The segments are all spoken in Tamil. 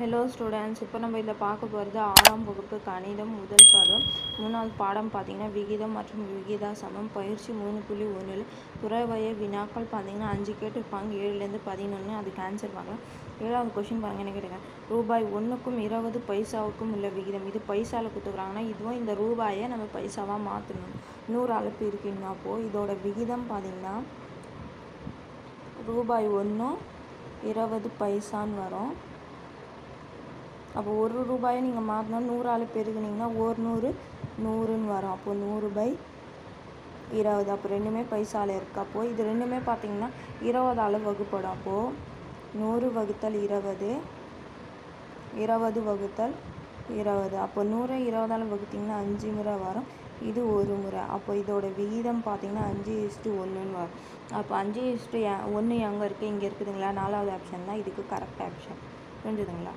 ஹலோ ஸ்டூடெண்ட்ஸ் இப்போ நம்ம இதில் பார்க்க போகிறது ஆறாம் வகுப்பு கணிதம் முதல் பாடம் மூணாவது பாடம் பார்த்தீங்கன்னா விகிதம் மற்றும் விகிதா சமம் பயிற்சி மூணு புள்ளி ஒன்றில் துறவய வினாக்கள் பார்த்தீங்கன்னா அஞ்சு கேட்டிருப்பாங்க. ஏழுலேருந்து பதினொன்று. அதுக்கு ஆன்சர் பார்க்கலாம். ஏழாவது கொஷின் பாருங்க என்ன கேட்டுங்க ரூபாய் ஒன்றுக்கும் இருபது பைசாவுக்கும் உள்ள விகிதம். இது பைசாவில் கொடுத்துக்கிறாங்கன்னா இதுவும் இந்த ரூபாயை நம்ம பைசாவாக மாற்றணும் நூறு அழைப்பு இருக்குன்னா அப்போது இதோட விகிதம் பார்த்தீங்கன்னா ரூபாய் ஒன்றும் இருபது பைசான்னு வரும். அப்போ ஒரு ரூபாயை நீங்கள் மாற்றினா நூறால் பெருகுனீங்கன்னா ஒரு நூறு நூறுன்னு வரும். அப்போ நூறு பை இருபது. அப்போ ரெண்டுமே பைசாவில் இருக்குது அப்போது இது ரெண்டுமே பார்த்தீங்கன்னா இருபதால் வகுப்படும். அப்போது நூறு வகுத்தல் இருபது இருபது வகுத்தல் இருபது. அப்போ நூறை இருபதால் வகுத்திங்கன்னா அஞ்சு முறை வரும். இது ஒரு முறை. அப்போ இதோட விகிதம் பார்த்தீங்கன்னா அஞ்சு இஸ்ட்டு ஒன்றுன்னு வரும். அப்போ அஞ்சு இஸ்ட்டு ஒன்று எங்கே இருக்குது இங்கே இருக்குதுங்களா? நாலாவது ஆப்ஷன் தான். இதுக்கு கரெக்ட் ஆப்ஷன் புரிஞ்சுதுங்களா?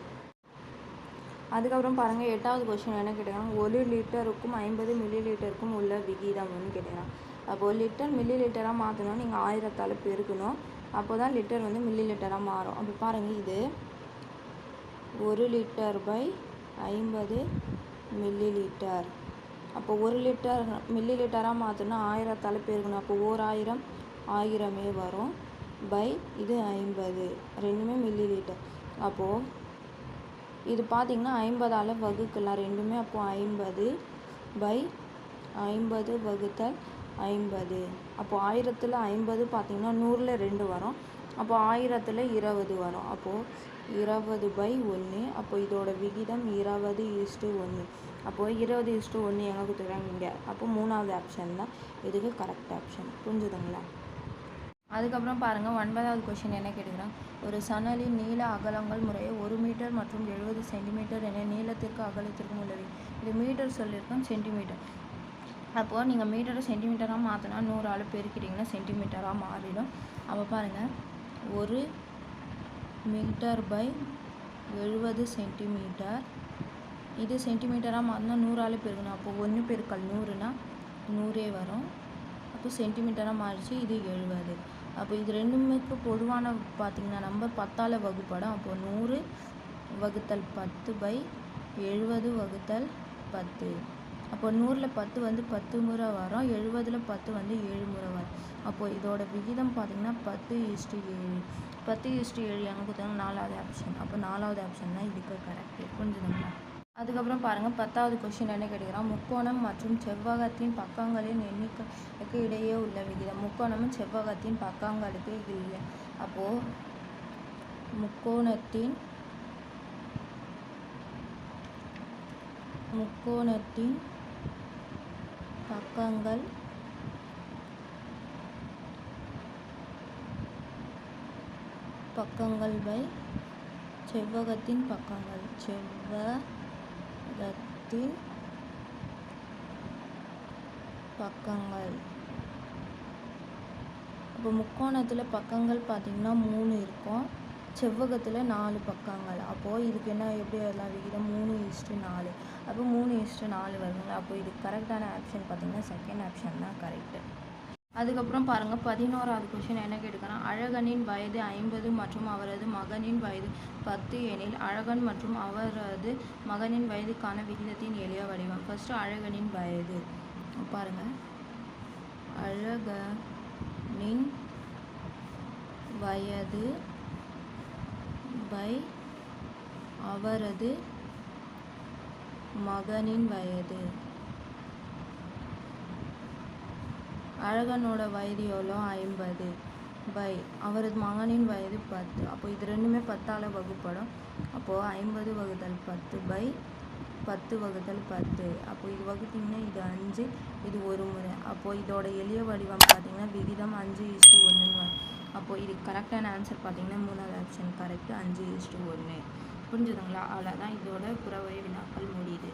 அதுக்கப்புறம் பாருங்கள் எட்டாவது கொஷின் என்ன கேட்டிங்கன்னா ஒரு லிட்டருக்கும் ஐம்பது மில்லி லிட்டருக்கும் உள்ள விகிதம்னு கேட்டிங்கன்னா அப்போ ஒரு லிட்டர் மில்லி லிட்டராக மாற்றணும் நீங்கள் ஆயிரத்தால் பெருக்கணும். அப்போ தான் லிட்டர் வந்து மில்லி லிட்டராக மாறும். அப்போ பாருங்கள் இது ஒரு லிட்டர் பை ஐம்பது மில்லி லிட்டர் அப்போ ஒரு லிட்டர் மில்லி லிட்டராக மாற்றணும்னா ஆயிரத்தால் பெருக்கணும். அப்போ ஓர் ஆயிரம் ஆயிரமே வரும் பை இது ஐம்பது. ரெண்டுமே மில்லி லிட்டர் அப்போது இது பார்த்திங்கன்னா ஐம்பதால் வகுக்கலாம். ரெண்டுமே அப்போது ஐம்பது பை ஐம்பது வகுத்தல் ஐம்பது. அப்போது ஆயிரத்தில் ஐம்பது பார்த்திங்கன்னா நூறில் ரெண்டு வரும். அப்போது ஆயிரத்தில் இருபது வரும். அப்போது இருபது பை ஒன்று அப்போ இதோட விகிதம் இருபது ஈஸ்ட்டு ஒன்று அப்போது இருபது ஈஸ்ட்டு ஒன்று எங்கே கொடுத்துருக்காங்க? இங்கே. அப்போ மூணாவது ஆப்ஷன் தான். இதுக்கு கரெக்ட் ஆப்ஷன் புரிஞ்சுதுங்களா? அதுக்கப்புறம் பாருங்கள் ஒன்பதாவது கொஷின் என்ன கேட்டுக்கிறாங்க ஒரு சணலின் நீள அகலங்கள் முறையே ஒரு மீட்டர் மற்றும் எழுபது சென்டிமீட்டர் என நீளத்திற்கு அகலத்திற்கும் உள்ளது. இது மீட்டர் சொல்லியிருக்கோம் சென்டிமீட்டர். அப்போது நீங்கள் மீட்டரை சென்டிமீட்டராக மாற்றினா நூறு ஆள் பெருக்கிறீங்கன்னா சென்டிமீட்டராக மாறிடும். அப்போ பாருங்கள் ஒரு மீட்டர் பை எழுபது சென்டிமீட்டர். இது சென்டிமீட்டராக மாற்றினா நூறு ஆள் பெருக்கணும். அப்போது ஒன்று பெருக்கல் நூறுனா நூறே வரும். அப்போ சென்டிமீட்டராக மாறிச்சு இது எழுபது. அப்போ இது ரெண்டுமேக்கு பொதுவான பார்த்திங்கன்னா நம்பர் பத்தால் வகுப்படம். அப்போது நூறு வகுத்தல் பத்து பை எழுபது வகுத்தல் பத்து. அப்போ நூறில் பத்து வந்து பத்து முறை வரும். எழுபதில் பத்து வந்து ஏழு முறை வரும். அப்போது இதோட விகிதம் பார்த்திங்கன்னா பத்து ஈஸ்ட்டு ஏழு. பத்து ஈஸ்ட்டு ஏழு எங்கே கொடுத்தாங்க நாலாவது ஆப்ஷன் அப்போ நாலாவது ஆப்ஷன் தான் இதுக்கு கரெக்ட் புரிஞ்சுதுங்களா? அதுக்கப்புறம் பாருங்கள் பத்தாவது கொஷின் என்ன கேட்குறான் முக்கோணம் மற்றும் செவ்வகத்தின் பக்கங்களின் எண்ணிக்கைக்கு இடையே உள்ள விகிதம். முக்கோணமும் செவ்வகத்தின் பக்கங்களுக்கு இல்லை. அப்போது முக்கோணத்தின் முக்கோணத்தின் பக்கங்கள் பக்கங்கள் பை செவ்வகத்தின் பக்கங்கள். செவ்வகத்தின் பக்கங்கள். இப்போ முக்கோணத்தில் பக்கங்கள் பார்த்திங்கன்னா மூணு இருக்கும். செவ்வகத்தில் நாலு பக்கங்கள். அப்போது இதுக்கு என்ன எப்படி வரலாம்? விகிதம் மூணு இஸ்ட்டு நாலு. அப்போ மூணு இஸ்ட்டு நாலு வருங்களா அப்போ இதுக்கு கரெக்டான ஆப்ஷன் பார்த்திங்கன்னா செகண்ட் ஆப்ஷன் தான் கரெக்டு அதுக்கப்புறம் பாருங்கள் பதினோராவது கொஷின் என்ன கேட்டுக்கிறான் அழகனின் வயது ஐம்பது மற்றும் அவரது மகனின் வயது பத்து எனில் அழகன் மற்றும் அவரது மகனின் வயதுக்கான விகிதத்தின் எளிய வடிவம். ஃபஸ்ட்டு அழகனின் வயது. பாருங்கள் அழகனின் வயது பை அவரது மகனின் வயது. அழகனோட வயது எவ்வளோ? ஐம்பது. பை. அவரது மகனின் வயது பத்து. அப்போ இது ரெண்டுமே பத்தால் வகுப்படும். அப்போது ஐம்பது வகுத்தல் பத்து பை பத்து வகுத்தல் பத்து. அப்போ இது வகுத்திங்கன்னா இது அஞ்சு இது ஒரு முறை. அப்போது இதோட எளிய வடிவம் பார்த்திங்கன்னா விகிதம் அஞ்சு இஸ்டு ஒன்றுன்னு வரும். கரெக்டான ஆன்சர் பார்த்தீங்கன்னா மூணாவது ஆப்ஷன் கரெக்டு அஞ்சு இஸ்ட்டு ஒன்று. புரிஞ்சுதுங்களா? அவ்வளோதான் இதோட புறவை வினாக்கள் முடியுது.